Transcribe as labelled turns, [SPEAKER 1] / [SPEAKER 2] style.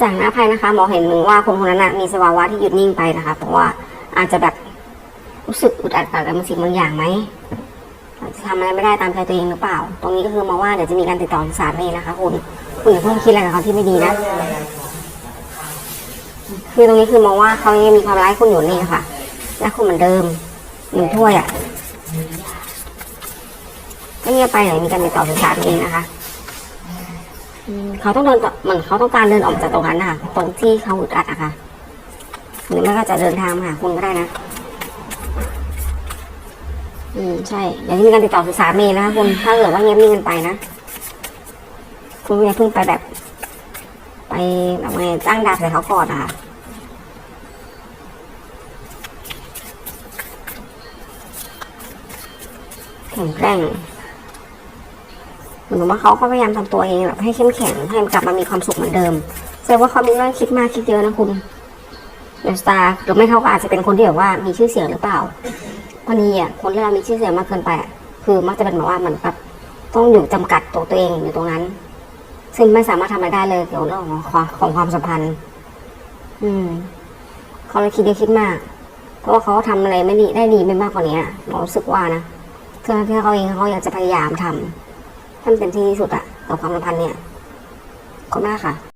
[SPEAKER 1] จากหน้าไพ่นะคะหมอเห็นว่าคนคนนั้นมีสภาวะที่หยุดนิ่งไปนะคะเพราะว่าอาจจะแบบรู้สึกอึดอัดกับบางสิ่งบางอย่างไหมอาจจะทำอะไรไม่ได้ตามใจตัวเองหรือเปล่า ตรงนี้ก็คือมาว่าเดี๋ยวจะมีการติดต่อสามีนะคะ คุณคุณอย่าเพิ่งคิดอะไรกับเขาที่ไม่ดีนะคือตรงนี้คือมองว่าเขายังมีความร้ายคุณอยู่นี่ค่ะและคุณเหมือนเดิมหนึ่งถ้วยอะก็เงียบไปไหนมีการติดต่อสื่อสารเองนะคะ เขาต้องเดินต่อเหมือนเขาต้องการเดินออกจากตรงนั้นนะคะตรงที่เขาอึดอัดอะค่ะ หรือไม่ก็จะเดินทางมาหาคุณก็ได้นะ อืมใช่เดี๋ยวจะมีการติดต่อสื่อสารเมย์นะคะคุณถ้าเกิดว่าเงียบนิ่งกันไปนะคุณอย่าเพิ่งไปแบบ ไปแบบไงตั้งดาบใส่เขาก่อนอะค่ะแข็งแกร่ง เหมือนว่าเขาก็พยายามทำตัวเองแบบให้เข้มแข็งให้กลับมามีความสุขเหมือนเดิมแสดงว่าเขามีเรื่องคิดมากคิดเยอะนะคุณเดอะสตาร์หรือไม่เขาก็อาจจะเป็นคนที่แบบว่ามีชื่อเสียงหรือเปล่าวันนี้อะคนที่เรามีชื่อเสียงมากเกินไปอะคือมักจะเป็นแบบว่าเหมือนแบบต้องอยู่จำกัดตัวตัวเองอยู่ตรงนั้น ซึ่งไม่สามารถทำอะไรได้เลยเกี่ยวกับเรื่องของความของความสัมพันธ์ อืมเขาเลยคิดเยอะคิดมาก เพราะว่าเขาทำอะไรไม่ดีได้ดีไม่มากกว่านี้หมอรู้สึกว่านะเพื่อที่เขาเองเขาอยากจะพยายามทำ ท่านเป็นที่ที่สุดอะกับความสัมพันธ์เนี่ยขอบคุณมากค่ะ